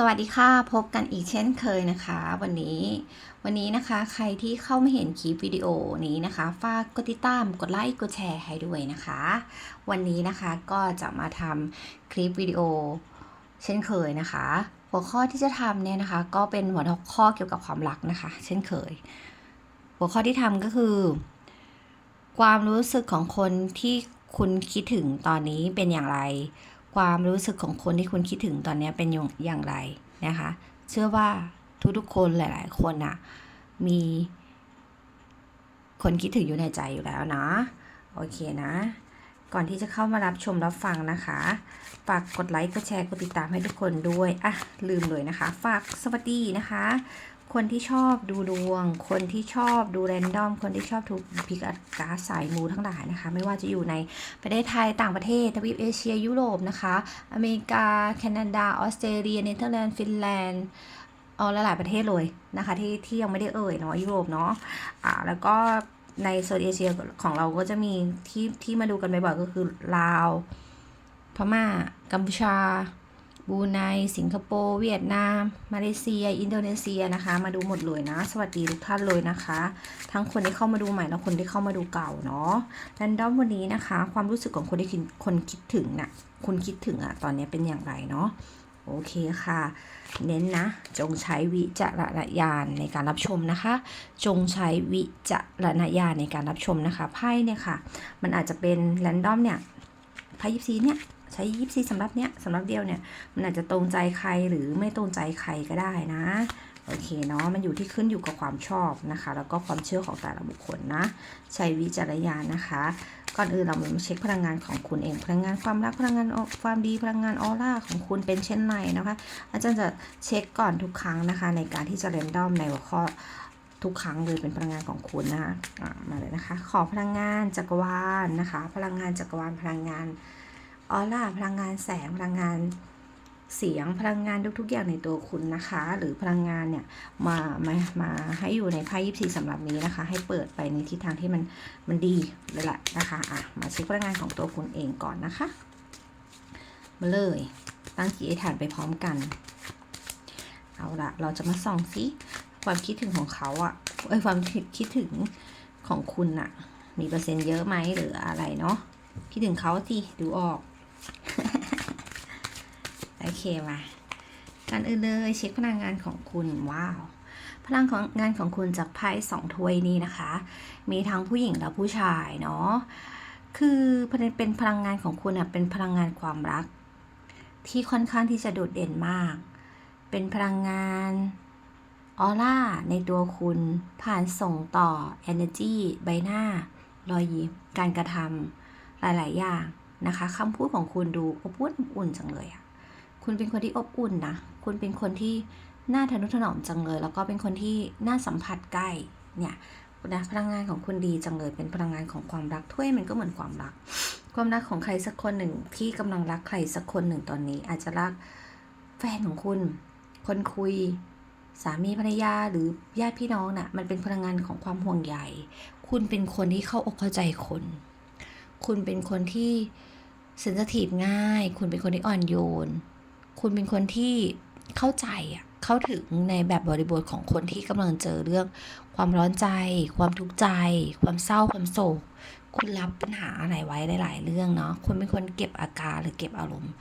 สวัสดีค่ะพบกันอีกเช่นเคยนะคะ วันนี้วันนี้นะคะใครที่เข้ามาเห็นคลิปวิดีโอนี้นะคะฝากกดติดตามกดไลค์กดแชร์ให้ด้วยนะคะ วันนี้นะคะก็จะมาทำคลิปวิดีโอเช่นเคยนะคะ หัวข้อที่จะทำเนี่ยนะคะ ก็เป็นหัวข้อเกี่ยวกับความรักนะคะ เช่นเคย หัวข้อที่ทำก็คือ ความรู้สึกของคนที่คุณคิดถึงตอนนี้เป็นอย่างไร ความรู้สึกของคนที่คุณคิดถึงตอนนี้เป็นอย่างไรนะคะ เชื่อว่าทุกๆคนหลาย ๆ คนอะมีคนคิดถึงอยู่ในใจอยู่แล้วนะ โอเคนะ ก่อนที่จะเข้ามารับชมรับฟังนะคะ ฝากกดไลค์ กดแชร์ กดติดตามให้ทุกคนด้วย อะ ลืมเลยนะคะ ฝากสวัสดีนะคะ คนที่ชอบดูดวง คนที่ชอบดูแรนดอม คนที่ชอบทุกพิกกาสายมูทั้งหลายนะคะ ไม่ว่าจะอยู่ในประเทศไทยต่างประเทศทวีปเอเชียยุโรปนะคะ อเมริกา แคนาดา ออสเตรเลีย เนเธอร์แลนด์ ฟินแลนด์เอาหลายประเทศเลยนะคะ ที่ที่ยังไม่ได้เอ่ยเนาะยุโรปเนาะอ่าแล้วก็ในโซนเอเชียของเราก็จะมีที่ที่มาดูกันบ่อยๆก็คือลาว พม่า กัมพูชา บูไนสิงคโปร์เวียดนาม มาเลเซีย อินโดนีเซียนะคะ มาดูหมดเลยนะ สวัสดีทุกท่านเลยนะคะ ทั้งคนที่เข้ามาดูใหม่และคนที่เข้ามาดูเก่าเนาะแรนดอมวันนี้นะคะ ความรู้สึกของคนที่คิดคนคิดถึงน่ะคุณคิดถึงอะตอนนี้เป็นอย่างไรเนาะโอเคค่ะ เน้นนะ จงใช้วิจารณญาณในการรับชมนะคะ จงใช้วิจารณญาณในการรับชมนะคะไพ่เนี่ยค่ะ มันอาจจะเป็นแรนดอมเนี่ยไพ่ยิปซีเนี่ย ใช้ยิปซีสำหรับเนี้ยสำหรับเดียวเนี่ยมันอาจจะตรงใจใครหรือไม่ตรงใจใครก็ได้นะโอเคเนาะมันอยู่ที่ขึ้นอยู่กับความชอบนะคะ แล้วก็ความเชื่อของแต่ละบุคคลนะ ใช้วิจารณญาณนะคะ ก่อนอื่นเรามาเช็คพลังงานของคุณเอง พลังงานความรักพลังงานความดีพลังงานออร่าของคุณเป็นเช่นไรนะคะ อาจารย์จะเช็คก่อนทุกครั้งนะคะ ในการที่จะเรนดอมในหัวข้อทุกครั้งเลยเป็นพลังงานของคุณนะคะะมาเลยนะคะ ขอพลังงานจักรวาลนะคะ พลังงานจักรวาลพลังงาน ออร่าพลังงานแสงพลังงานเสียงพลังงานทุกๆอย่างในตัวคุณนะคะ หรือพลังงานเนี่ยมามามาให้อยู่ในไพ่ยิปซีสำหรับนี้นะคะ ให้เปิดไปในทิศทางที่มันมันดีเลยแหละนะคะอะมาเช็คพลังงานของตัวคุณเองก่อนนะคะ มาเลยตั้งจิตอธิษฐานไปพร้อมกัน เอาละเราจะมาส่องสิความคิดถึงของเขาอะเอ้ยความคิดคิดถึงของคุณอะมีเปอร์เซ็นต์เยอะไหมหรืออะไรเนาะคิดถึงเขาสิดูออก โอเคมาการอื่นเลยเช็คพลังงานของคุณว้าว พลังของงานของคุณจากไพ่สองถ้วยนี้นะคะ มีทั้งผู้หญิงและผู้ชายเนาะคือเป็นพลังงานของคุณอะเป็นพลังงานความรัก ที่ค่อนข้างที่จะโดดเด่นมาก เป็นพลังงานออร่าในตัวคุณผ่านส่งต่อ energy ใบหน้า รอยยิ้มการกระทำหลาย ๆ อย่างนะคะคำพูดของคุณดูอบอุ่นอบอุ่นจังเลยอะ คุณเป็นคนที่อบอุ่นนะ คุณเป็นคนที่น่าทนุถนอมจังเลย แล้วก็เป็นคนที่น่าสัมผัสใกล้ เนี่ยนะพลังงานของคุณดีจังเลย เป็นพลังงานของความรักถ้วยมันก็เหมือนความรัก ความรักของใครสักคนหนึ่งที่กำลังรักใครสักคนหนึ่งตอนนี้ อาจจะรักแฟนของคุณ คนคุย สามีภรรยาหรือญาติพี่น้องน่ะ มันเป็นพลังงานของความห่วงใย คุณเป็นคนที่เข้าอกเข้าใจคน คุณเป็นคนที่เซนสทีฟง่าย คุณเป็นคนที่อ่อนโยน คุณเป็นคนที่เข้าใจอะเข้าถึงในแบบบริบทของคนที่กำลังเจอเรื่อง ความร้อนใจ ความทุกข์ใจ ความเศร้าความโศก คุณรับปัญหาอะไรไว้หลาย ๆ เรื่องเนาะคุณเป็นคนเก็บอาการหรือเก็บอารมณ์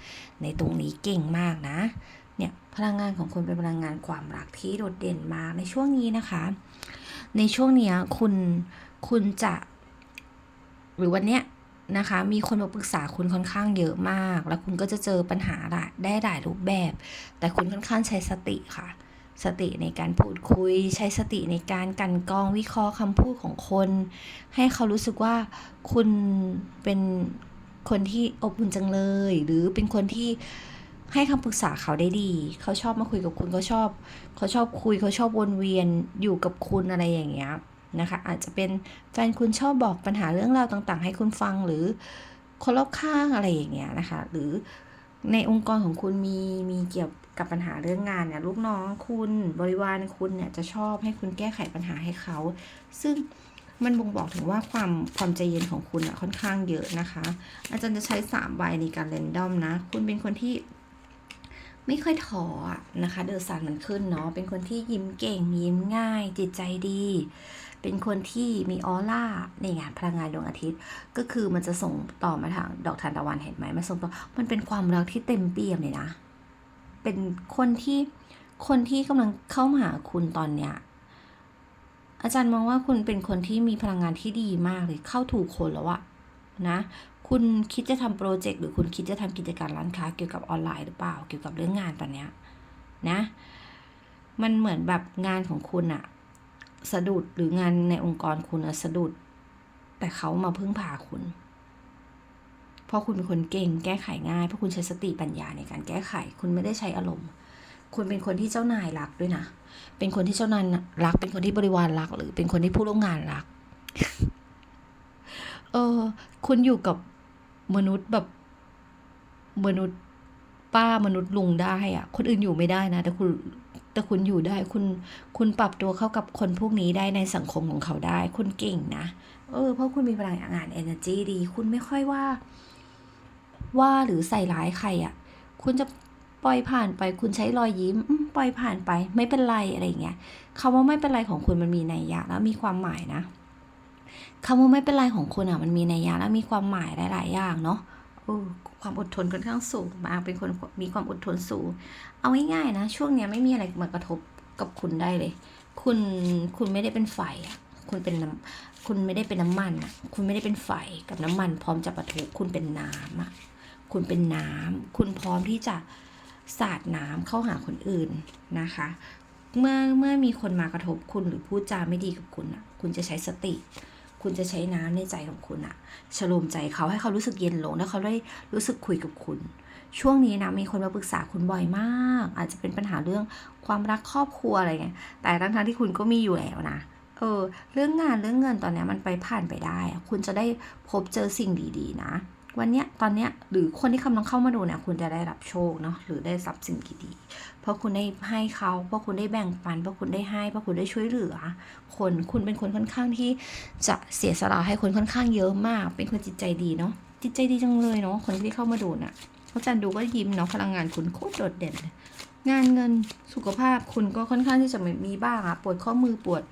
ในตรงนี้เก่งมากนะเนี่ยพลังงานของคุณเป็นพลังงานความรักที่โดดเด่นมากในช่วงนี้นะคะ ในช่วงเนี้ยคุณคุณจะ หรือวันเนี้ย นะคะ มีคนมาปรึกษาคุณค่อนข้างเยอะมาก แล้วคุณก็จะเจอปัญหาได้หลายรูปแบบ แต่คุณค่อนข้างใช้สติค่ะ สติในการพูดคุย ใช้สติในการกันกรองวิเคราะห์คำพูดของคน ให้เขารู้สึกว่าคุณเป็นคนที่อบอุ่นจังเลย หรือเป็นคนที่ให้คำปรึกษาเขาได้ดี เขาชอบมาคุยกับคุณเขาชอบ เขาชอบคุยเขาชอบวนเวียนอยู่กับคุณอะไรอย่างเงี้ย นะคะ อาจจะเป็นแฟนคุณชอบบอกปัญหาเรื่องราวต่างๆ ให้คุณฟังหรือคนรอบข้างอะไรอย่างเงี้ยนะคะ หรือในองค์กรของคุณมีมีเกี่ยวกับปัญหาเรื่องงานเนี่ยลูกน้องคุณบริวารคุณเนี่ยจะชอบให้คุณแก้ไขปัญหาให้เขา ซึ่งมันบ่งบอกถึงว่าความความใจเย็นของคุณอะค่อนข้างเยอะนะคะ อาจารย์จะใช้3ใบในการเรนดอมนะ คุณเป็นคนที่ไม่ค่อยท้อนะคะ เดอะซันมันขึ้นเนาะเป็นคนที่ยิ้มเก่งยิ้มง่าย จิตใจดี เป็นคนที่มีออร่าในี่ไงพลังงานดวงอาทิตย์ ก็คือมันจะส่งต่อมาทางดอกทานตะวันเห็นไหมมันส่งต่อมันเป็นความรักที่เต็มเปี่ยมเลยนะ เป็นคนที่คนที่กำลังเข้ามาหาคุณตอนเนี้ยอาจารย์มองว่าคุณเป็นคนที่มีพลังงานที่ดีมากเลยเข้าถูกคนแล้วอะนะ คุณคิดจะทำโปรเจกต์หรือคุณคิดจะทำกิจการร้านค้าเกี่ยวกับออนไลน์หรือเปล่า เกี่ยวกับเรื่องงานตอนเนี้ยนะ มันเหมือนแบบงานของคุณอะ สะดุดหรืองานในองค์กรคุณสะดุด แต่เขามาพึ่งพาคุณ เพราะคุณเป็นคนเก่งแก้ไขง่าย เพราะคุณใช้สติปัญญาในการแก้ไข คุณไม่ได้ใช้อารมณ์ คุณเป็นคนที่เจ้านายรักด้วยนะ เป็นคนที่เจ้านายรัก เป็นคนที่บริวารรัก หรือเป็นคนที่ผู้ร่วมงานรัก เออ คุณอยู่กับมนุษย์แบบมนุษย์ป้ามนุษย์ลุงได้อะคนอื่นอยู่ไม่ได้นะ แต่คุณ แต่คุณอยู่ได้คุณคุณปรับตัวเข้ากับคนพวกนี้ได้ในสังคมของเขาได้ คุณเก่งนะ เออ เพราะคุณมีพลังงาน energy ดี คุณไม่ค่อยว่า ว่าหรือใส่ร้ายใครอะ่ะ คุณจะปล่อยผ่านไป คุณใช้รอยยิ้มปล่อยผ่านไป ไม่เป็นไรอะไรเงี้ยคำว่าไม่เป็นไรของคุณมันมีนัยยะแล้วมีความหมายนะคำว่าไม่เป็นไรของคุณอะมันมีนัยยะแล้วมีความหมายหลาย ๆ อย่างเนาะ เออความอดทนค่อนข้างสูงมากเป็นคนมีความอดทนสูง เอาง่ายๆนะ ช่วงนี้ไม่มีอะไรมากระทบกับคุณได้เลย คุณคุณไม่ได้เป็นไฟคุณเป็นน้ำคุณไม่ได้เป็นน้ำมันอะคุณไม่ได้เป็นไฟกับน้ำมัน พร้อมจะปะทุคุณเป็นน้ำอะคุณเป็นน้ำคุณพร้อมที่จะสาดน้ำเข้าหาคนอื่นนะคะ เมื่อเมื่อมีคนมากระทบคุณหรือพูดจาไม่ดีกับคุณอะคุณจะใช้สติ คุณจะใช้น้ำในใจของคุณอะชโลมใจเขาให้เขารู้สึกเย็นลงแล้วเขาได้รู้สึกคุยกับคุณ ช่วงนี้นะมีคนมาปรึกษาคุณบ่อยมาก อาจจะเป็นปัญหาเรื่องความรักครอบครัวอะไรเงี้ยแต่ทั้งทงที่คุณก็มีอยู่แล้วนะเออเรื่องงานเรื่องเงินตอนนี้มันไปผ่านไปได้ คุณจะได้พบเจอสิ่งดีๆ นะ วันเนี้ยตอนเนี้ยหรือคนที่กำลังเข้ามาดูเนี่ยคุณจะได้รับโชคเนาะหรือได้ทรับสิ่งดีๆเพราะคุณได้ให้เขาเพราะคุณได้แบ่งปันเพราะคุณได้ให้เพราะคุณได้ช่วยเหลือ คนคุณเป็นคนค่อนข้างที่จะเสียสละให้คนค่อนข้างเยอะมาก เป็นคนจิตใจดีเนาะจิตใจดีจังเลยเนาะคนที่เข้ามาดูน่ะเขาจันดูก็ยิ้มเนาะพลังงานคุณโคตรโดดเด่น งานเงินสุขภาพคุณก็ค่อนข้างที่จะมีบ้างอะปวดข้อมือปวด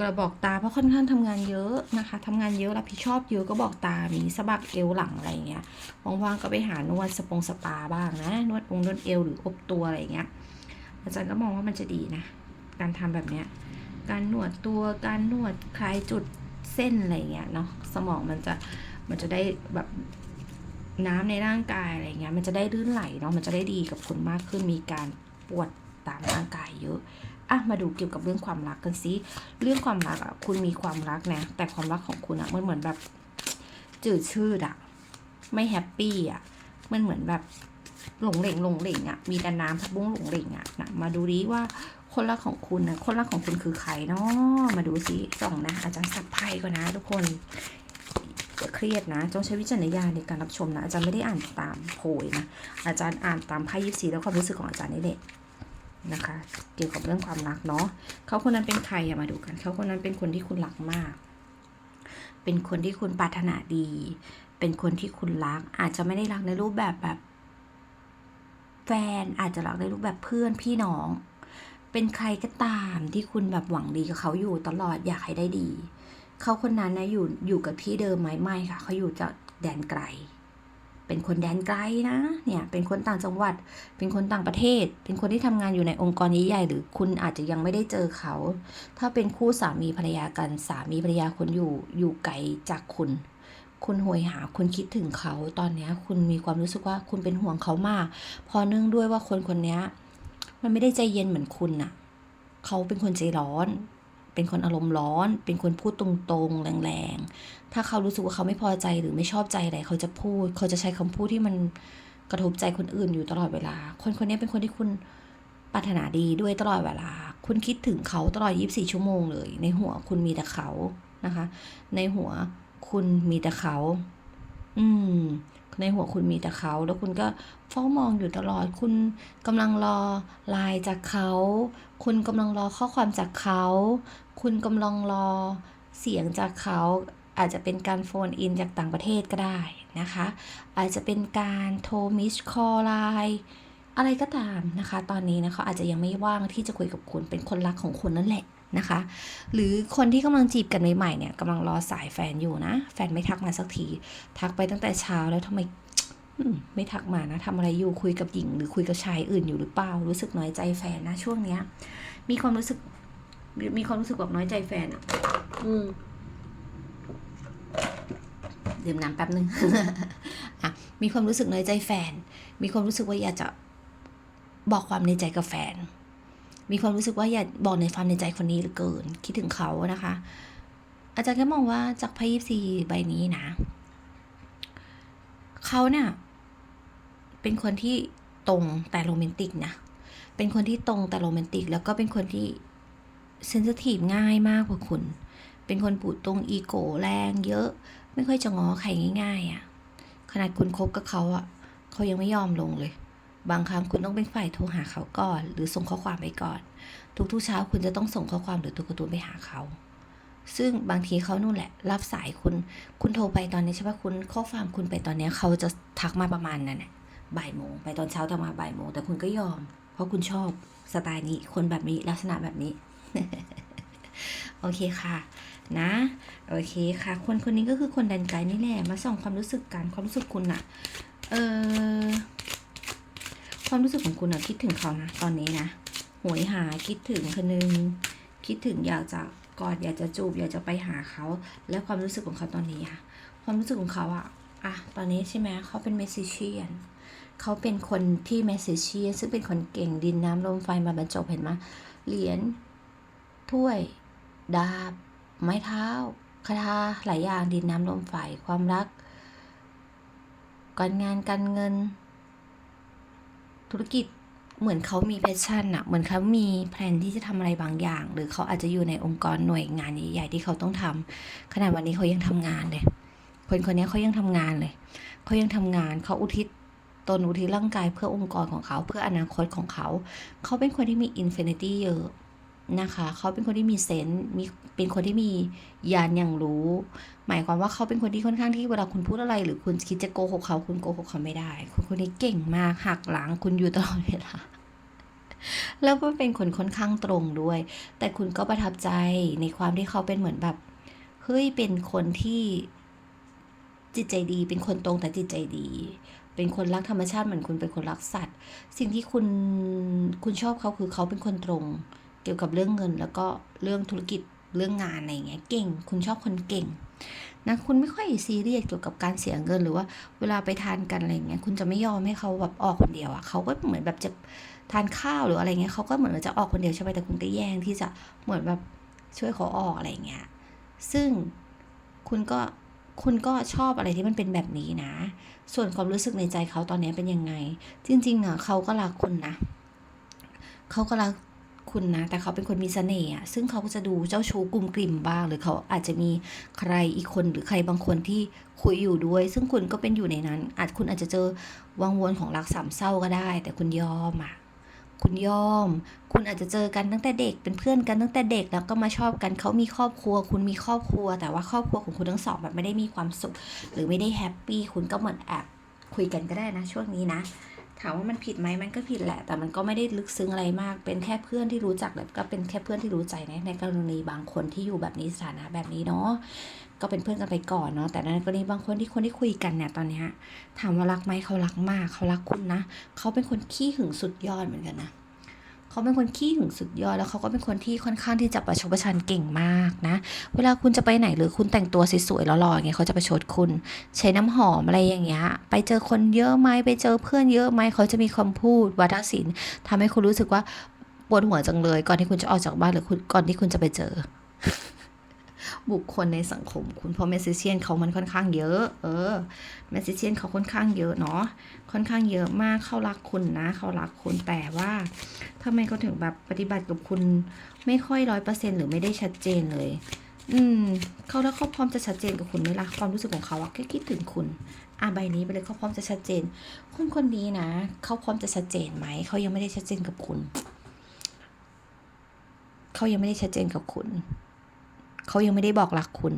กระบอกตาเพราะค่อนข้างทำงานเยอะนะคะทำงานเยอะรับผิดชอบเยอะก็บอกตามีสะบักเอวหลังอะไรเงี้ยว่างๆก็ไปหานวดสปงสปาบ้างนะนวดองค์นวดเอวหรืออบตัวอะไรเงี้ยอาจารย์ก็มองว่ามันจะดีนะ การทำแบบเนี้ยการนวดตัวการนวดคลายจุดเส้นอะไรเงี้ยเนาะสมองมันจะมันจะได้แบบน้ำในร่างกายอะไรเงี้ยมันจะได้ลื่นไหลเนาะมันจะได้ดีกับคุณมากขึ้นมีการปวดตามร่างกายเยอะ อะมาดูเกี่ยวกับเรื่องความรักกันสิเรื่องความรักอะคุณมีความรักนะแต่ความรักของคุณอะมันเหมือนแบบ จืดชืดอะ ไม่แฮปปี้อะมันเหมือนแบบหลงเหล่งหลงเหล่งอะมีแต่น้ำพักบุ้งหลงเหล่งอะนะมาดูดิว่าคนรักของคุณนะคนรักของคุณคือใครเนาะมาดูสิส่องนะ อาจารย์สับไพ่ก่อนนะ ทุกคนอย่าเครียดนะ จงใช้วิจารณญาณในการรับชมนะ อาจารย์ไม่ได้อ่านตามโพยนะ อาจารย์อ่านตามไพ่ยิปซีแล้วความรู้สึกของอาจารย์นี่แหละ นะคะ เกี่ยวกับเรื่องความรักเนาะเขาคนนั้นเป็นใครอะมาดูกัน เขาคนนั้นเป็นคนที่คุณรักมาก เป็นคนที่คุณปรารถนาดี เป็นคนที่คุณรัก อาจจะไม่ได้รักในรูปแบบแบบ แฟนอาจจะรักในรูปแบบเพื่อนพี่น้อง เป็นใครก็ตามที่คุณแบบหวังดีกับเขาอยู่ตลอดอยากให้ได้ดี เขาคนนั้นนะอยู่อยู่กับที่เดิมไหมไม่ค่ะ เขาอยู่จากแดนไกล เป็นคนแดนไกลนะ เนี่ยเป็นคนต่างจังหวัด เป็นคนต่างประเทศ เป็นคนที่ทำงานอยู่ในองค์กรใหญ่ๆหรือคุณอาจจะยังไม่ได้เจอเขา ถ้าเป็นคู่สามีภรรยากันสามีภรรยาคุณอยู่อยู่ไกลจากคุณ คุณหวยหาคุณคิดถึงเขาตอนนี้คุณมีความรู้สึกว่าคุณเป็นห่วงเขามาก พอเนื่องด้วยว่าคนคนนี้มันไม่ได้ใจเย็นเหมือนคุณน่ะ เขาเป็นคนใจร้อน เป็นคนอารมณ์ร้อน เป็นคนพูดตรงๆ แรงๆ ถ้าเขารู้สึกว่าเขาไม่พอใจหรือไม่ชอบใจอะไรเขาจะพูด เขาจะใช้คำพูดที่มันกระทบใจคนอื่นอยู่ตลอดเวลา คนคนนี้เป็นคนที่คุณปรารถนาดีด้วยตลอดเวลา คุณคิดถึงเขาตลอด 24 ชั่วโมงเลย ในหัวคุณมีแต่เขานะคะ ในหัวคุณมีแต่เขา อืม ในหัวคุณมีแต่เขา แล้วคุณก็เฝ้ามองอยู่ตลอด คุณกำลังรอไลน์จากเขา คุณกำลังรอข้อความจากเขา คุณกำลังรอเสียงจากเขาอาจจะเป็นการโฟนอินจากต่างประเทศก็ได้นะคะ อาจจะเป็นการโทรมิสคอลไลน์อะไรก็ตามนะคะ ตอนนี้นะเขาอาจจะยังไม่ว่างที่จะคุยกับคุณเป็นคนรักของคุณนั่นแหละนะคะ หรือคนที่กำลังจีบกันใหม่ๆเนี่ยกำลังรอสายแฟนอยู่นะ แฟนไม่ทักมาสักที ทักไปตั้งแต่เช้าแล้วทำไมอืมไม่ทักมานะทำอะไรอยู่คุยกับหญิง หรือคุยกับชายอื่นอยู่หรือเปล่า รู้สึกน้อยใจแฟนนะช่วงเนี้ย มีความรู้สึก มีความรู้สึกแบบน้อยใจแฟนอะอืมดื่มน้ำแป๊บนึงอะมีความรู้สึกน้อยใจแฟน มีความรู้สึกว่าอยากจะบอกความในใจกับแฟน มีความรู้สึกว่าอยากบอกในความในใจคนนี้เหลือเกิน คิดถึงเขานะคะ อาจารย์ก็มองว่าจากไพ่ยิปซีใบนี้นะ เขาเนี่ยเป็นคนที่ตรงแต่โรแมนติกนะ เป็นคนที่ตรงแต่โรแมนติก แล้วก็เป็นคนที่ เซนซิทีฟง่ายมากกว่าคุณ เป็นคนปูดตรงอีโก้แรงเยอะ ไม่ค่อยจะง้อใครง่าย ๆอะ่ะ ขนาดคุณคบกับเขาอะ่ะ เขายังไม่ยอมลงเลย บางครั้งคุณต้องเป็นฝ่ายโทรหาเขาก่อน หรือส่งข้อความไปก่อน ทุกๆเช้าคุณจะต้องส่งข้อความหรือตัวการ์ตูนไปหาเขา ซึ่งบางทีเขานู่นแหละ รับสายคุณ คุณโทรไปตอนนี้ใช่ปะคุณข้อความคุณไปตอนนี้เขาจะทักมาประมาณนั้นแหละบ่ายโมงไปตอนเช้าจะมาบ่ายโมงแต่คุณก็ยอม เพราะคุณชอบสไตล์นี้คนแบบนี้ลักษณะแบบนี้ โอเคค่ะ นะ โอเคค่ะ คนคนนี้ก็คือคนดันไกลนี่แหละ มาส่องความรู้สึกกัน ความรู้สึกคุณอะเออความรู้สึกของคุณอะคิดถึงเขานะ ตอนนี้นะโหยหาคิดถึงคนนึง คิดถึงอยากจะกอดอยากจะจูบ อยากจะไปหาเขา และความรู้สึกของเขาตอนนี้อะความรู้สึกของเขาอะอะตอนนี้ใช่ไหมเขาเป็นเมสซิเชียนเขาเป็นคนที่เมสซิเชียนซึ่งเป็นคนเก่งดินน้ำลมไฟมาบรรจบเห็นไหมเหรียญ ถ้วย ดาบ ไม้เท้าคาถาหลายอย่างดินน้ำลมไฟความรักการงานการเงิน ธุรกิจเหมือนเขามีแพชชั่นอะเหมือนเขามีแผนที่จะทำอะไรบางอย่าง หรือเขาอาจจะอยู่ในองค์กรหน่วยงานใหญ่ๆที่เขาต้องทำขนาดวันนี้เขายังทำงานเลย คนคนนี้เขายังทำงานเลย เขายังทำงาน เขาอุทิศตนอุทิศร่างกายเพื่อองค์กรของเขา เพื่ออนาคตของเขา เขาเป็นคนที่มีอินฟินิตี้เยอะ นะคะเขาเป็นคนที่มีเซนส์มีเป็นคนที่มียานอย่างรู้ หมายความว่าเขาเป็นคนที่ค่อนข้างที่เวลาคุณพูดอะไร หรือคุณคิดจะโกหกเขาคุณโกหกเขาไม่ได้ คุณคนนี้เก่งมากหักหลังคุณอยู่ตลอดเวลาแล้วก็เป็นคนค่อนข้างตรงด้วย แต่คุณก็ประทับใจในความที่เขาเป็นเหมือนแบบเฮ้ยเป็นคนที่จิตใจดี เป็นคนตรงแต่จิตใจดี เป็นคนรักธรรมชาติเหมือนคุณเป็นคนรักสัตว์ สิ่งที่คุณคุณชอบเขาคือเขาเป็นคนตรง เกี่ยวกับเรื่องเงิน แล้วก็เรื่องธุรกิจเรื่องงานอะไรอย่างเงี้ยเก่ง คุณชอบคนเก่งนะคุณไม่ค่อยซีเรียสเกี่ยวกับการเสียเงินหรือว่าเวลาไปทานกันอะไรอย่างเงี้ยคุณจะไม่ยอมให้เขาแบบออกคนเดียวอะ่ะเขาก็เหมือนแบบจะทานข้าวหรืออะไรเงี้ยเขาก็เหมือนจะออกคนเดียวใช่ไหมแต่คุณก็แย่งที่จะเหมือนแบบช่วยเขาออกอะไรอย่างเงี้ยซึ่งคุณก็คุณก็ชอบอะไรที่มันเป็นแบบนี้นะ ส่วนความรู้สึกในใจเขาตอนนี้เป็นยังไง จริงๆอะเขาก็รักคุณนะเขาก็รัก คุณนะ แต่เขาเป็นคนมีเสน่ห์อะซึ่งเขาก็จะดูเจ้าชู้กลุ่มกลิ่มบ้าง หรือเขาอาจจะมีใครอีกคนหรือใครบางคนที่คุยอยู่ด้วย ซึ่งคุณก็เป็นอยู่ในนั้น อาจคุณอาจจะเจอวังวนของรักสามเศร้าก็ได้ แต่คุณยอมอะคุณยอม คุณอาจจะเจอกันตั้งแต่เด็ก เป็นเพื่อนกันตั้งแต่เด็ก แล้วก็มาชอบกันเขามีครอบครัว คุณมีครอบครัว แต่ว่าครอบครัวของคุณทั้งสองแบบไม่ได้มีความสุข หรือไม่ได้แฮปปี้ คุณก็เหมือนแอบคุยกันก็ได้นะ ช่วงนี้นะ ถามว่ามันผิดไหมมันก็ผิดแหละ แต่มันก็ไม่ได้ลึกซึ้งอะไรมาก เป็นแค่เพื่อนที่รู้จักแบบก็เป็นแค่เพื่อนที่รู้ใจนะในกรณีบางคนที่อยู่แบบนี้สถานะแบบนี้เนาะก็เป็นเพื่อนกันไปก่อนเนาะแต่ในกรณีบางคนที่คนที่คุยกันเนี่ยตอนนี้ถามว่ารักไหมเขารักมากเขารักคุณนะเขาเป็นคนขี้หึงสุดยอดเหมือนกันนะ เขาเป็นคนขี้หึงสุดยอด แล้วเขาก็เป็นคนที่ค่อนข้างที่จะประชดประชันเก่งมากนะ เวลาคุณจะไปไหนหรือคุณแต่งตัวสวยๆหล่อๆอย่างเงี้ยเขาจะประชดคุณ ใช้น้ำหอมอะไรอย่างเงี้ย ไปเจอคนเยอะไหมไปเจอเพื่อนเยอะไหมเขาจะมีคำพูดวาทศิลป์ทำให้คุณรู้สึกว่าปวดหัวจังเลย ก่อนที่คุณจะออกจากบ้านหรือก่อนที่คุณจะไปเจอ บุคคลในสังคม คุณเพราะเมสซิเชียนเขามันค่อนข้างเยอะ เออเมสซิเชียนเขาค่อนข้างเยอะเนาะค่อนข้างเยอะมากเขารักคุณนะเขารักคุณแต่ว่าทำไมเขาถึงแบบปฏิบัติกับคุณไม่ค่อยร้อยเปอร์เซ็นหรือไม่ได้ชัดเจนเลย อืมเขาแล้วเขาพร้อมจะชัดเจนกับคุณไหมล่ะความรู้สึกของเขาอะแค่คิดถึงคุณอะใบนี้ไปเลยเขาพร้อมจะชัดเจนคนคนนี้นะเขาพร้อมจะชัดเจนไหมเขายังไม่ได้ชัดเจนกับคุณ เขายังไม่ได้ชัดเจนกับคุณ เขายังไม่ได้บอกรักคุณ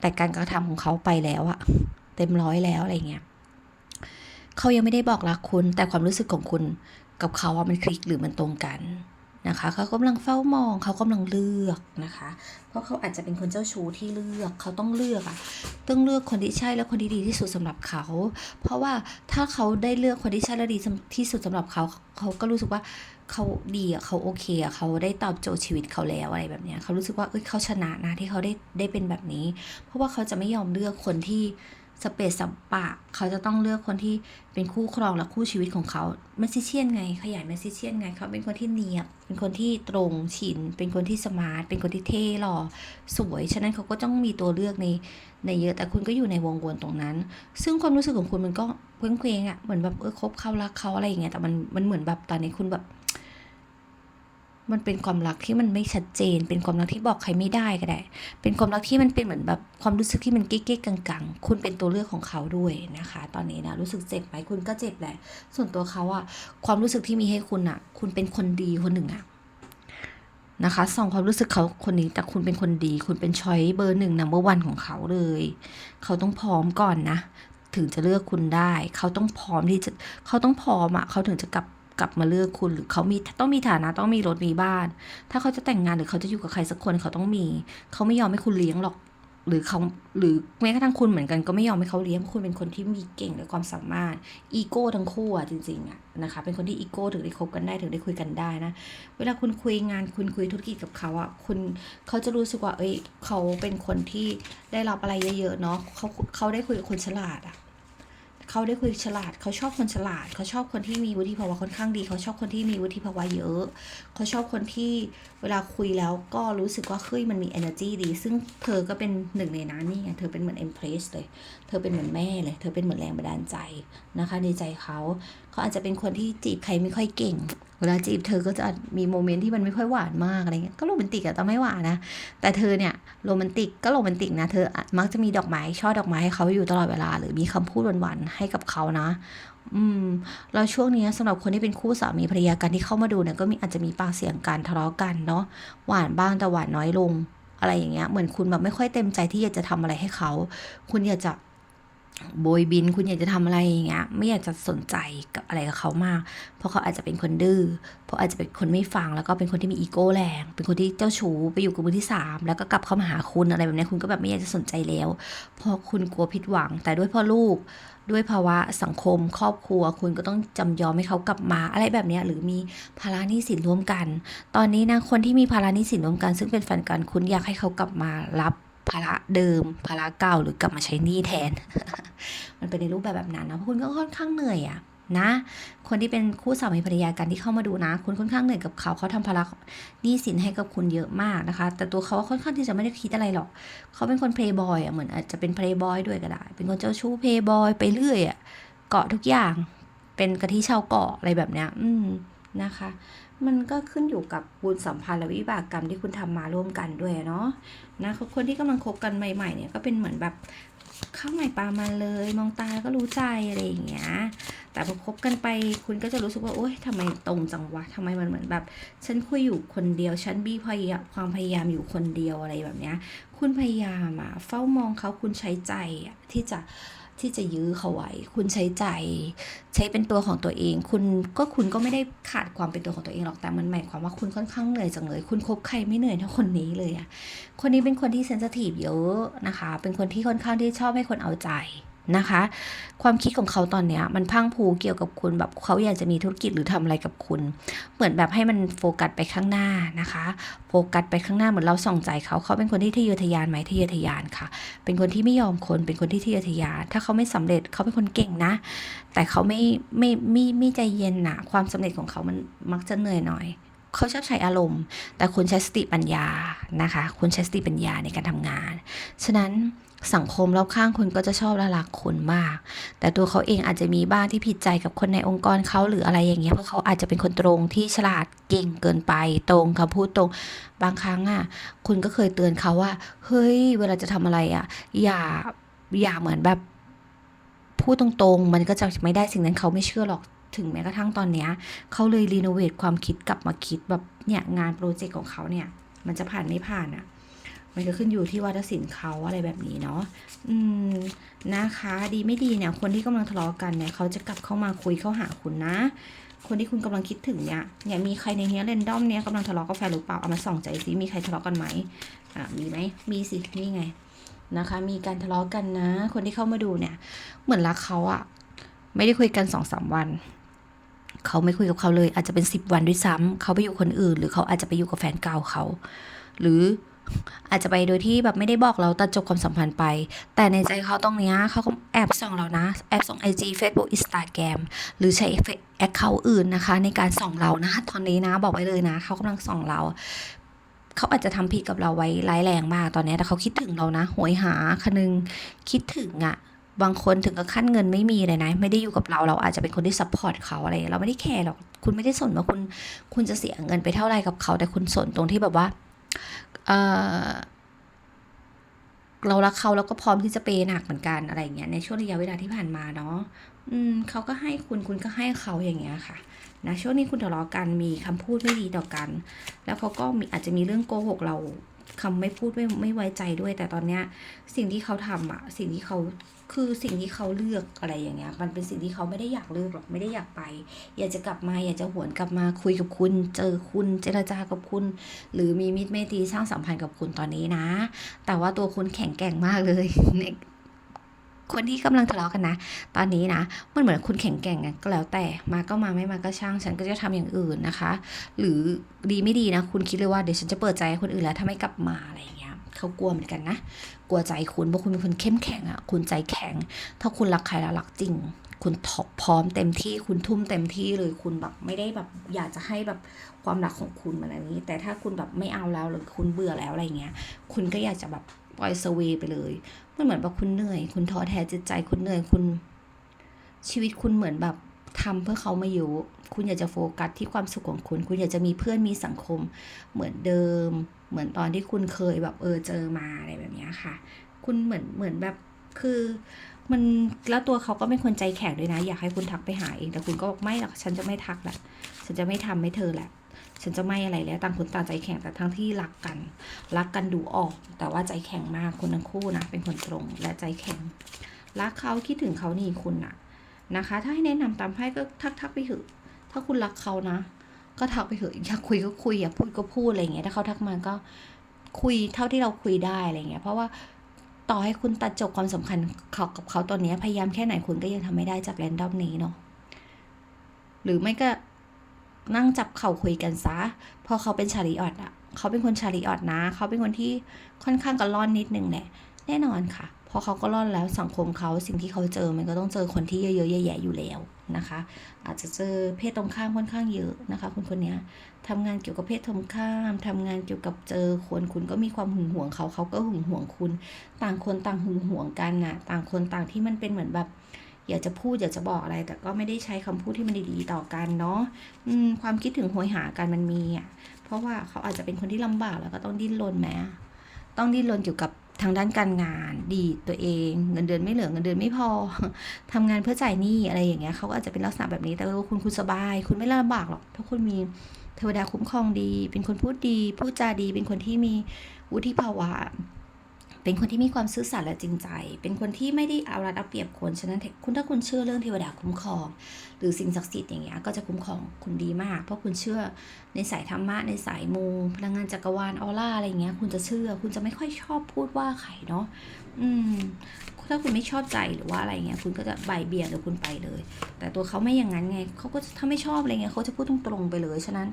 แต่การกระทำของเขาไปแล้วอะเต็มร้อยแล้วอะไรเงี้ยเขายังไม่ได้บอกรักคุณ แต่ความรู้สึกของคุณกับเขาอะมันคลิกหรือมันตรงกัน นะคะเขากำลังเฝ้ามองเขากำลังเลือกนะคะ เพราะเขาอาจจะเป็นคนเจ้าชู้ที่เลือกเขาต้องเลือกอะต้องเลือกคนที่ใช่และคนที่ดีที่สุดสำหรับเขา เพราะว่าถ้าเขาได้เลือกคนที่ใช่และดีที่สุดสำหรับเขาเขาก็รู้สึกว่าเขาดีอะเขาโอเคอะเขาได้ตอบโจทย์ชีวิตเขาแล้วอะไรแบบเนี้ยเขารู้สึกว่าเอ้ยเขาชนะนะที่เขาได้ได้เป็นแบบนี้ เพราะว่าเขาจะไม่ยอมเลือกคนที่ สเปซสัมปะ เขาจะต้องเลือกคนที่เป็นคู่ครองและคู่ชีวิตของเขาแมสซิเชียนไง ขยายแมสซิเชียนไง เขาเป็นคนที่เนียบ เป็นคนที่ตรงฉิน เป็นคนที่สมาร์ท เป็นคนที่เท่หล่อสวย ฉะนั้นเขาก็ต้องมีตัวเลือกในในเยอะ แต่คุณก็อยู่ในวงวนตรงนั้น ซึ่งความรู้สึกของคุณมันก็เคว้งเคว้งๆอะเหมือนแบบเออคบเขารักเขาอะไรอย่างเงี้ย แต่มันมันเหมือนแบบตอนนี้คุณแบบ มันเป็นความรักที่มันไม่ชัดเจน เป็นความรักที่บอกใครไม่ได้ก็ได้ เป็นความรักที่มันเป็นเหมือนแบบความรู้สึกที่มันเก๊กๆกังๆ คุณเป็นตัวเลือกของเขาด้วยนะคะ ตอนนี้นะรู้สึกเจ็บไหมคุณก็เจ็บแหละ ส่วนตัวเขาอะความรู้สึกที่มีให้คุณอะคุณเป็นคนดีคนหนึ่งอะนะคะส่องความรู้สึกเขาคนนี้แต่คุณเป็นคนดี คุณเป็นช้อยเบอร์หนึ่งนัมเบอร์วันของเขาเลย เขาต้องพร้อมก่อนนะ ถึงจะเลือกคุณได้ เขาต้องพร้อมที่จะเขาต้องพร้อมอะเขาถึงจะกลับ กลับมาเลือกคุณหรือเขามีต้องมีฐานะต้องมีรถมีบ้าน ถ้าเขาจะแต่งงานหรือเขาจะอยู่กับใครสักคนเขาต้องมี เขาไม่ยอมให้คุณเลี้ยงหรอก หรือเขาหรือแม้กระทั่งคุณเหมือนกันก็ไม่ยอมให้เขาเลี้ยงคุณเป็นคนที่มีเก่งและความสามารถอีโก้ทั้งคู่อะจริงๆอะนะคะเป็นคนที่อีโก้ถึงได้คบกันได้ถึงได้คุยกันได้นะเวลาคุณคุยงานคุณคุยธุรกิจกับเขาอะคุณเขาจะรู้สึกว่า เอ้ยเขาเป็นคนที่ได้รับอะไรเยอะๆเนาะเขาเขาได้คุยกับคนฉลาดอะ เขาได้คุยฉลาด เขาชอบคนฉลาด เขาชอบคนที่มีวุฒิภาวะค่อนข้างดี เขาชอบคนที่มีวุฒิภาวะเยอะ เขาชอบคนที่เวลาคุยแล้วก็รู้สึกว่าเฮ้ยมันมี energy ดี ซึ่งเธอก็เป็นหนึ่งในนั้นนี่ไงเธอเป็นเหมือน empress เลย เธอเป็นเหมือนแม่เลย เธอเป็นเหมือนแรงบันดาลใจนะคะในใจเขา เขาอาจจะเป็นคนที่จีบใครไม่ค่อยเก่ง เวลาจีบเธอก็จะมีโมเมนต์ที่มันไม่ค่อยหวานมากอะไรเงี้ย ก็โรแมนติกอะแต่ไม่หวานนะ แต่เธอเนี่ยโรแมนติกก็โรแมนติกนะ เธอมักจะมีดอกไม้ช่อดอกไม้ให้เขาอยู่ตลอดเวลา หรือมีคำพูดหวานๆให้กับเขานะ อืม แล้วช่วงนี้สำหรับคนที่เป็นคู่สามีภรรยากันที่เข้ามาดูเนี่ยก็มีอาจจะมีปากเสียงกันทะเลาะกันเนาะ หวานบ้างแต่หวานน้อยลง อะไรอย่างเงี้ย เหมือนคุณแบบไม่ค่อยเต็มใจที่อยากจะทำอะไรให้เขา คุณอยากจะ โบยบินคุณอยากจะทำอะไรอย่างเงี้ยไม่อยากจะสนใจกับอะไรกับเขามาก เพราะเขาอาจจะเป็นคนดื้อเพราะอาจจะเป็นคนไม่ฟังแล้วก็เป็นคนที่มีอีโก้แรง เป็นคนที่เจ้าชู้ไปอยู่กับมือที่สามแล้วก็กลับเข้ามาหาคุณอะไรแบบนี้คุณก็แบบไม่อยากจะสนใจแล้ว เพราะคุณกลัวผิดหวัง แต่ด้วยพ่อลูก ด้วยภาวะสังคม ครอบครัว คุณก็ต้องจำยอมให้เขากลับมาอะไรแบบนี้หรือมีภาระหนี้สินร่วมกัน ตอนนี้นะคนที่มีภาระหนี้สินร่วมกัน ซึ่งเป็นแฟนกันคุณอยากให้เขากลับมารับภาระเดิมภาระเก่าหรือกลับมาใช้หนี้แทน มันเป็นในรูปแบบแบบนั้นนะเพราะคุณก็ค่อนข้างเหนื่อยอะนะ คนที่เป็นคู่สามีภรรยากันที่เข้ามาดูนะ คุณค่อนข้างเหนื่อยกับเขาเขาทำภาระหนี้สินให้กับคุณเยอะมากนะคะ แต่ตัวเขาค่อนข้างที่จะไม่ได้คิดอะไรหรอก เขาเป็นคนเพลย์บอยอะเหมือนอาจจะเป็นเพลย์บอยด้วยก็ได้ เป็นคนเจ้าชู้เพลย์บอยไปเรื่อยอะเกาะทุกอย่าง เป็นกะทิชาวเกาะอะไรแบบเนี้ย อืมนะคะ มันก็ขึ้นอยู่กับบุญสัมพันธ์และวิบากกรรมที่คุณทำมาร่วมกันด้วยเนาะนะคนที่กำลังคบกันใหม่ๆเนี่ยก็เป็นเหมือนแบบ ข้าวใหม่ปลามันเลย มองตาก็รู้ใจอะไรอย่างเงี้ย แต่พอคบกันไปคุณก็จะรู้สึกว่าโอ๊ยทำไมตรงจังวะทำไมมันเหมือนแบบ ฉันคุยอยู่คนเดียว ฉันบีพยายามความพยายามอยู่คนเดียวอะไรแบบเนี้ย คุณพยายามอะเฝ้ามองเขาคุณใช้ใจอะที่จะ ที่จะยื้อเขาไว้ คุณใช้ใจ ใช้เป็นตัวของตัวเอง คุณก็คุณก็ไม่ได้ขาดความเป็นตัวของตัวเองหรอกแต่มันหมายความว่าคุณค่อนข้างเหนื่อยจังเลย คุณคบใครไม่เหนื่อยเท่าคนนี้เลยอะคนนี้เป็นคนที่เซนสทีฟเยอะนะคะ เป็นคนที่ค่อนข้างที่ชอบให้คนเอาใจ นะคะ ความคิดของเขาตอนเนี้ยมันพังผูเกี่ยวกับคุณแบบเขาอยากจะมีธุรกิจหรือทำอะไรกับคุณ เหมือนแบบให้มันโฟกัสไปข้างหน้านะคะ โฟกัสไปข้างหน้าเหมือนเราส่องใจเขาเขาเป็นคนที่ทะเยอทะยานไหมทะเยอทะยานค่ะ เป็นคนที่ไม่ยอมคนเป็นคนที่ทะเยอทะยาน ถ้าเขาไม่สำเร็จเขาเป็นคนเก่งนะ แต่เขาไม่ไม่ไม่ไม่ใจเย็นนะความสำเร็จของเขามันมักจะเหนื่อยหน่อยเขาชอบใช้อารมณ์ แต่คุณใช้สติปัญญานะคะ คุณใช้สติปัญญาในการทำงาน ฉะนั้น สังคมรอบข้างคุณก็จะชอบและรักคุณมาก แต่ตัวเขาเองอาจจะมีบ้างที่ผิดใจกับคนในองค์กรเขาหรืออะไรอย่างเงี้ยเพราะเขาอาจจะเป็นคนตรงที่ฉลาดเก่งเกินไปตรงคำพูดตรง บางครั้งอะคุณก็เคยเตือนเขาว่า เฮ้ย เวลาจะทำอะไรอะ อย่าอย่าเหมือนแบบพูดตรงๆ มันก็จะไม่ได้สิ่งนั้นเขาไม่เชื่อหรอกถึงแม้กระทั่งตอนเนี้ยเขาเลยรีโนเวทความคิดกลับมาคิดแบบเนี่ยงานโปรเจกต์ของเขาเนี่ย มันจะผ่านไม่ผ่านอะ มันก็ขึ้นอยู่ที่วัฒศิลป์เขาอะไรแบบนี้เนาะอืมนะคะ ดีไม่ดีเนี่ยคนที่กำลังทะเลาะกันเนี่ยเขาจะกลับเข้ามาคุยเข้าหาคุณนะ คนที่คุณกำลังคิดถึงเนี่ยเนี่ยมีใครในเนี้ยเรนดอมเนี่ยกำลังทะเลาะกับแฟนหรือเปล่าเอามาส่องใจสิมีใครทะเลาะกันไหมอ่ามีไหมมีสินี่ไงนะคะ มีการทะเลาะกันนะ คนที่เข้ามาดูเนี่ย เหมือนรักเขาอะไม่ได้คุยกันสองสามวันเขาไม่คุยกับเขาเลยอาจจะเป็นสิบวันด้วยซ้ำเขาไปอยู่คนอื่น หรือเขาอาจจะไปอยู่กับแฟนเก่าเขา หรือ อาจจะไปโดยที่แบบไม่ได้บอกเราตัดจบความสัมพันธ์ไป แต่ในใจเขาตรงนี้เขาก็แอบส่องเรานะ แอบส่อง IG Facebook Instagram หรือใช้แอคเคาท์อื่นนะคะ ในการส่องเรานะ ตอนนี้นะบอกไว้เลยนะ เขากำลังส่องเรา เขาอาจจะทำผิดกับเราไว้ร้ายแรงมากตอนนี้ แต่เขาคิดถึงเรานะโหยหาคนึงคิดถึงอะบางคนถึงกับขั้นเงินไม่มีเลยนะ ไม่ได้อยู่กับเราเราอาจจะเป็นคนที่ซัพพอร์ตเขาอะไร เราไม่ได้แคร์หรอกคุณไม่ได้สนว่าคุณคุณจะเสียเงินไปเท่าไหร่กับเขา แต่คุณสนตรงที่แบบว่า เรารักเขาแล้วก็พร้อมที่จะเปย์หนักเหมือนกันอะไรอย่างเงี้ยในช่วงระยะเวลาที่ผ่านมาเนาะอืมเขาก็ให้คุณคุณก็ให้เขาอย่างเงี้ยค่ะนะช่วงนี้คุณทะเลาะกันมีคำพูดไม่ดีต่อกัน แล้วเขาก็มีอาจจะมีเรื่องโกหกเราคำไม่พูดไม่ไม่ไว้ใจด้วย แต่ตอนเนี้ยสิ่งที่เขาทำอะสิ่งที่เขา คือสิ่งที่เขาเลือกอะไรอย่างเงี้ย มันเป็นสิ่งที่เขาไม่ได้อยากเลือกหรอกไม่ได้อยากไป อยากจะกลับมาอยากจะหวนกลับมาคุยกับคุณ เจอคุณเจรจากับคุณ หรือมีมิตรไมตรีสร้างสัมพันธ์กับคุณตอนนี้นะ แต่ว่าตัวคุณแข็งแกร่งมากเลยคนที่กำลังทะเลาะกันนะ ตอนนี้นะ มันเหมือนคุณแข็งแกร่งอะก็แล้วแต่ มาก็มาไม่มาก็ช่าง ฉันก็จะทำอย่างอื่นนะคะ หรือดีไม่ดีนะ คุณคิดเลยว่าเดี๋ยวฉันจะเปิดใจให้คนอื่นแล้วถ้าไม่กลับมาอะไรอย่างเงี้ย เขากลัวเหมือนกันนะ กลัวใจคุณเพราะคุณเป็นคนเข้มแข็งอะคุณใจแข็ง ถ้าคุณรักใครแล้วรักจริง คุณทบพร้อมเต็มที่ คุณทุ่มเต็มที่เลย คุณแบบไม่ได้แบบอยากจะให้แบบความรักของคุณมันอะไรนี้ แต่ถ้าคุณแบบไม่เอาแล้วหรือคุณเบื่อแล้วอะไรเงี้ย คุณก็อยากจะแบบปล่อยสเวไปเลย มันเหมือนแบบคุณเหนื่อย คุณท้อแท้จิตใจ คุณเหนื่อย คุณชีวิตคุณเหมือนแบบ ทำเพื่อเขามาอยู่ คุณอยากจะโฟกัสที่ความสุขของคุณ คุณอยากจะมีเพื่อนมีสังคมเหมือนเดิม เหมือนตอนที่คุณเคยแบบเออเจอมาอะไรแบบนี้ค่ะ คุณเหมือนเหมือนแบบคือมันแล้วตัวเขาก็เป็นคนใจแข็งด้วยนะ อยากให้คุณทักไปหาเองแต่คุณก็บอกไม่หรอกฉันจะไม่ทักแหละฉันจะไม่ทำไม่เธอแหละฉันจะไม่อะไรแล้วต่างคนต่างใจแข็งแต่ทั้งที่รักกัน รักกันดูออก แต่ว่าใจแข็งมากคนทั้งคู่นะเป็นคนตรงและใจแข็งรักเขาคิดถึงเขานี่คุณน่ะ นะคะ ถ้าให้แนะนำตามไพ่ก็ทักทักไปเถอะ ถ้าคุณรักเขานะ ก็ทักไปเถอะอยากคุยก็คุยอยากพูดก็พูดอะไรอย่างเงี้ยถ้าเขาทักมาก็คุยเท่าที่เราคุยได้อะไรเงี้ยเพราะว่าต่อให้คุณตัดจบความสำคัญเขากับเขาตอนนี้พยายามแค่ไหนคุณก็ยังทำไม่ได้จากแรนดอมนี้เนาะหรือไม่ก็นั่งจับเข่าคุยกันซะพราะเขาเป็นชาลีออดอะเขาเป็นคนชาลีออดนะ เขาเป็นคนที่ค่อนข้างกระล่อนนิดนึงแหละแน่นอนค่ะ พอเขาก็ร่อนแล้วสังคมเขาสิ่งที่เขาเจอมันก็ต้องเจอคนที่เยอะๆแย่ๆอยู่แล้วนะคะ อาจจะเจอเพศตรงข้ามค่อนข้างเยอะนะคะ คนคนนี้ทำงานเกี่ยวกับเพศตรงข้ามทำงานเกี่ยวกับเจอคนคุณก็มีความหึงหวงเขาเขาก็หึงหวงคุณ ต่างคนต่างหึงหวงกันน่ะ ต่างคนต่างที่มันเป็นเหมือนแบบอยากจะพูดอยากจะบอกอะไร แต่ก็ไม่ได้ใช้คำพูดที่มันดีๆต่อกันเนาะความคิดถึงโหยหากันมันมีอะเพราะว่าเขาอาจจะเป็นคนที่ลำบากแล้วก็ต้องดิ้นรนแม้ต้องดิ้นรนเกี่ยวกับ ทางด้านการงาน ดีตัวเอง เงินเดือนไม่เหลือเงินเดือนไม่พอทำงานเพื่อจ่ายหนี้อะไรอย่างเงี้ยเขาก็อาจจะเป็นลักษณะแบบนี้แต่ว่าคุณคุณสบาย คุณไม่ลำบากหรอกเพราะคุณมีเทวดาคุ้มครองดี เป็นคนพูดดี พูดจาดี เป็นคนที่มีวุฒิภาวะ เป็นคนที่มีความซื่อสัตย์และจริงใจ เป็นคนที่ไม่ได้เอารัดเอาเปรียบคน ฉะนั้นคุณถ้าคุณเชื่อเรื่องเทวดาคุ้มครอง หรือสิ่งศักดิ์สิทธิ์อย่างเงี้ย ก็จะคุ้มครองคุณดีมาก เพราะคุณเชื่อในสายธรรมะ ในสายมู พลังงานจักรวาล ออร่าอะไรเงี้ย คุณจะเชื่อ คุณจะไม่ค่อยชอบพูดว่าใครเนาะ อืม ถ้าคุณไม่ชอบใจหรือว่าอะไรเงี้ย คุณก็จะบ่ายเบี่ยงหรือคุณไปเลย แต่ตัวเขาไม่อย่างนั้นไง เขาก็ถ้าไม่ชอบอะไรเงี้ยเขาจะพูดตรงๆไปเลย ฉะนั้น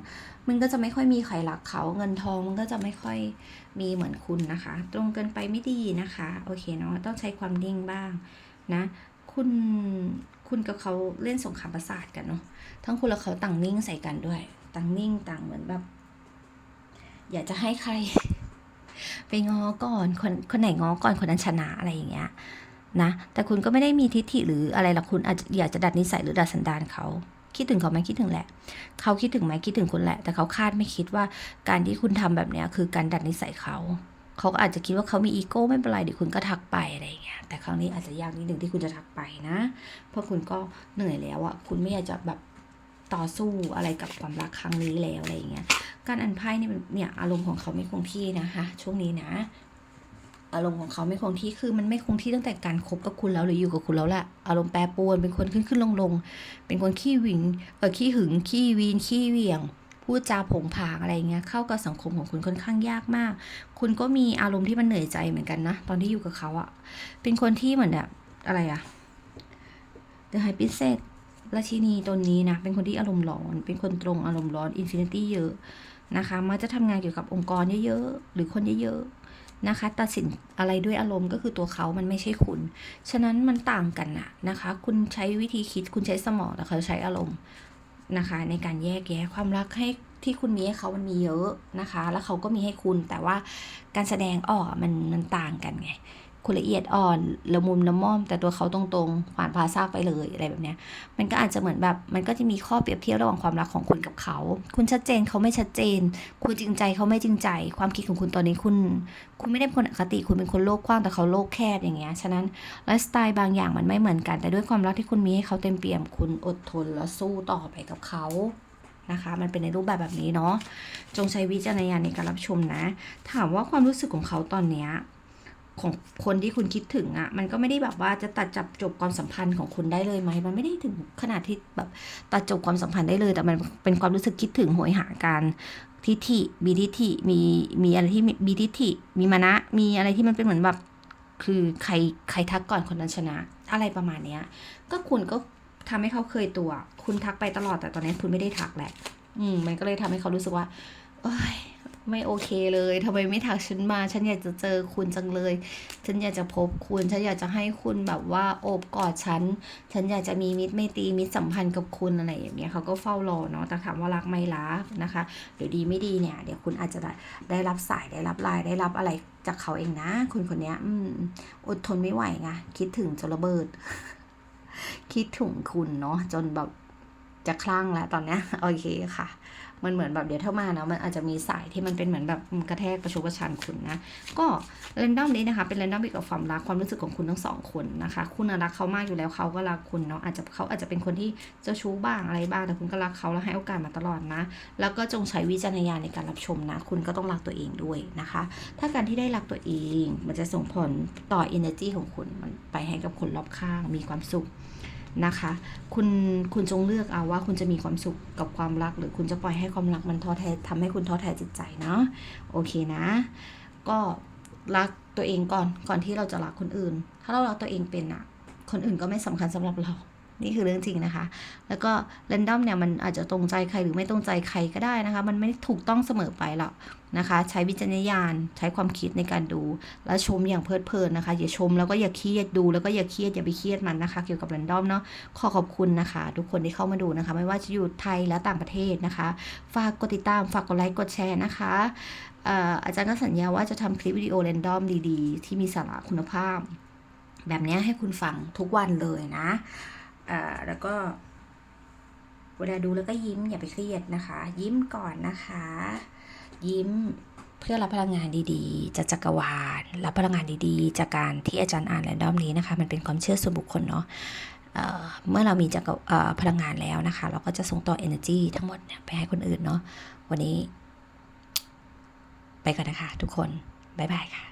มันก็จะไม่ค่อยมีใครรักเขา เงินทองมันก็จะไม่ค่อย มีเหมือนคุณนะคะ ตรงเกินไปไม่ดีนะคะ โอเคเนาะต้องใช้ความนิ่งบ้างนะคุณคุณกับเขาเล่นสงครามประสาทกันเนาะทั้งคุณและเขาต่างนิ่งใส่กันด้วยต่างนิ่งต่างเหมือนแบบ อยากจะให้ใคร ไปงอก่อนคนคนไหนงอก่อนคนนั้นชนะอะไรอย่างเงี้ยนะแต่คุณก็ไม่ได้มีทิฐิหรืออะไรหรอกคุณอาจจะอยากจะดัดนิสัยหรือดัดสันดานเขา คิดถึงเขาไหมคิดถึงแหละ เขาคิดถึงไหมคิดถึงคุณแหละ แต่เขาคาดไม่คิดว่าการที่คุณทำแบบนี้คือการดัดนิสัยเขา เขาก็อาจจะคิดว่าเขามีอีโก้ไม่เป็นไรเดี๋ยวคุณก็ทักไปอะไรอย่างเงี้ย แต่ครั้งนี้อาจจะยากนิดนึงที่คุณจะทักไปนะ เพราะคุณก็เหนื่อยแล้วอะคุณไม่อยากจะแบบต่อสู้อะไรกับความรักครั้งนี้แล้วอะไรอย่างเงี้ย การอันไพ่เนี่ยเนี่ยอารมณ์ของเขาไม่คงที่นะคะช่วงนี้นะ อารมณ์ของเขาไม่คงที่คือมันไม่คงที่ตั้งแต่การคบกับคุณแล้วหรืออยู่กับคุณแล้วแหละอารมณ์แปรปรวนเป็นคนขึ้นขึ้นลงลงเป็นคนขี้หวิงเออขี้หึงขี้วีนขี้เหวี่ยงพูดจาผงผางอะไรเงี้ยเข้ากับสังคมของคุณค่อนข้างยากมาก คุณก็มีอารมณ์ที่มันเหนื่อยใจเหมือนกันนะ ตอนที่อยู่กับเขาอะเป็นคนที่เหมือนแบบอะไรอะ The High Princess ราชินีตนนี้นะ เป็นคนที่อารมณ์ร้อน เป็นคนตรงอารมณ์ร้อนอินฟินิตี้เยอะนะคะมักจะทำงานเกี่ยวกับองค์กรเยอะๆ หรือคนเยอะๆ นะคะ ตัดสินอะไรด้วยอารมณ์ก็คือตัวเขามันไม่ใช่คุณ ฉะนั้นมันต่างกันนะนะคะ คุณใช้วิธีคิดคุณใช้สมองแต่เขาใช้อารมณ์นะคะ ในการแยกแยะความรักให้ที่คุณมีให้เขามันมีเยอะนะคะ แล้วเขาก็มีให้คุณแต่ว่าการแสดงออกมันมันต่างกันไง คุณละเอียดอ่อนละมุมละม่อม แต่ตัวเขาตรงๆผ่านพาซากไปเลยอะไรแบบเนี้ยมันก็อาจจะเหมือนแบบมันก็จะมีข้อเปรียบเทียบระหว่างความรักของคุณกับเขา คุณชัดเจนเขาไม่ชัดเจน คุณจริงใจเขาไม่จริงใจ ความคิดของคุณตอนนี้คุณ คุณไม่ได้เป็นคนอคติคุณเป็นคนโลกกว้างแต่เขาโลกแคบอย่างเงี้ยฉะนั้นไลฟ์สไตล์บางอย่างมันไม่เหมือนกัน แต่ด้วยความรักที่คุณมีให้เขาเต็มเปี่ยมคุณอดทนและสู้ต่อไปกับเขานะคะมันเป็นในรูปแบบแบบนี้เนาะจงใช้วิจารณญาณในการรับชมนะ ถามว่าความรู้สึกของเขาตอนเนี้ย ของคนที่คุณคิดถึงอะ่ะ มันก็ไม่ได้แบบว่าจะตัดจับจบความสัมพันธ์ของคุณได้เลยไหม มันไม่ได้ถึงขนาดที่แบบตัดจบความสัมพันธ์ได้เลย แต่มันเป็นความรู้สึกคิดถึงโหยหาการทิฐิมีทิฐิมีมีอะไรที่มีทิฐิมีมานะมีอะไรที่มันเป็นเหมือนแบบคือใครใครทักก่อนคนนั้นชนะ อะไรประมาณเนี้ย ก็คุณก็ทำให้เขาเคยตัว คุณทักไปตลอดแต่ตอนนี้คุณไม่ได้ทักแหละ อืม มันก็เลยทำให้เขารู้สึกว่า เอ้ย ไม่โอเคเลยทำไมไม่ทักฉันมา ฉันอยากจะเจอคุณจังเลย ฉันอยากจะพบคุณ ฉันอยากจะให้คุณแบบว่าโอบกอดฉัน ฉันอยากจะมีมิตรไม่ตรีมิตรสัมพันธ์กับคุณอะไรอย่างเงี้ยเขาก็เฝ้ารอเนาะ แต่ถามว่ารักไม่รักนะคะ เดี๋ยวดีไม่ดีเนี่ย เดี๋ยวคุณอาจจะได้ไดรับสายได้รับไลน์ได้รับอะไรจากเขาเองนะ คุณคนเนี้ยอืมอดทนไม่ไหวไง คิดถึงจนระเบิด คิดถึงคุณเนาะจนแบบจะคลั่งแล้วตอนเนี้ยโอเคค่ะ มันเหมือนแบบเดี๋ยวถ้ามานะมันอาจจะมีสายที่มันเป็นเหมือนแบบกระแทกประชดประชันคุณนะ ก็เรนดอมนี้นะคะ เป็นเรนดอมเกี่ยวกับความรักความรู้สึกของคุณทั้งสองคนนะคะ คุณน่ะรักเขามากอยู่แล้วเขาก็รักคุณเนาะอาจจะเขาอาจจะเป็นคนที่เจ้าชู้บ้างอะไรบ้างแต่คุณก็รักเขาแล้วให้โอกาสมาตลอดนะ แล้วก็จงใช้วิจารณญาณในการรับชมนะ คุณก็ต้องรักตัวเองด้วยนะคะ ถ้าการที่ได้รักตัวเอง มันจะส่งผลต่อ energy ของคุณมันไปให้กับคนรอบข้างมีความสุข นะคะ คุณคุณจงเลือกเอาว่าคุณจะมีความสุขกับความรัก หรือคุณจะปล่อยให้ความรักมันท้อแท้ทำให้คุณท้อแท้จิตใจเนาะโอเคนะ ก็รักตัวเองก่อนก่อนที่เราจะรักคนอื่น ถ้าเรารักตัวเองเป็นอะคนอื่นก็ไม่สำคัญสำหรับเรา นี่คือเรื่องจริงนะคะ แล้วก็เรนดอมเนี่ยมันอาจจะตรงใจใครหรือไม่ตรงใจใครก็ได้นะคะ มันไม่ถูกต้องเสมอไปหรอกนะคะ ใช้วิจารณญาณใช้ความคิดในการดู และชมอย่างเพลิดเพลินนะคะ อย่าชมแล้วก็อย่าเครียดดู แล้วก็อย่าเครียดอย่าไปเครียดมันนะคะ เกี่ยวกับเรนดอมเนาะขอขอบคุณนะคะ ทุกคนที่เข้ามาดูนะคะ ไม่ว่าจะอยู่ไทยและต่างประเทศนะคะ ฝากกดติดตามฝากกดไลค์กดแชร์นะคะอ่ออาจารย์ก็สัญญาว่าจะทำคลิปวิดีโอเรนดอมดีๆ ที่มีสาระคุณภาพ แบบนี้ให้คุณฟังทุกวันเลยนะ อ่อแล้วก็เวลาดูแล้วก็ยิ้มอย่าไปเครียดนะคะ ยิ้มก่อนนะคะ ยิ้มเพื่อรับพลังงานดีๆจากจักรวาลรับพลังงานดีๆ จากการที่อาจารย์อ่านแรนดอมนี้นะคะ มันเป็นความเชื่อส่วนบุคคลเนาะเเมื่อเรามีจักรพลังงานแล้วนะคะ เราก็จะส่งต่อ energy ทั้งหมดไปให้คนอื่นเนาะวันนี้ ไปก่อนนะคะทุกคน บ๊ายบายค่ะ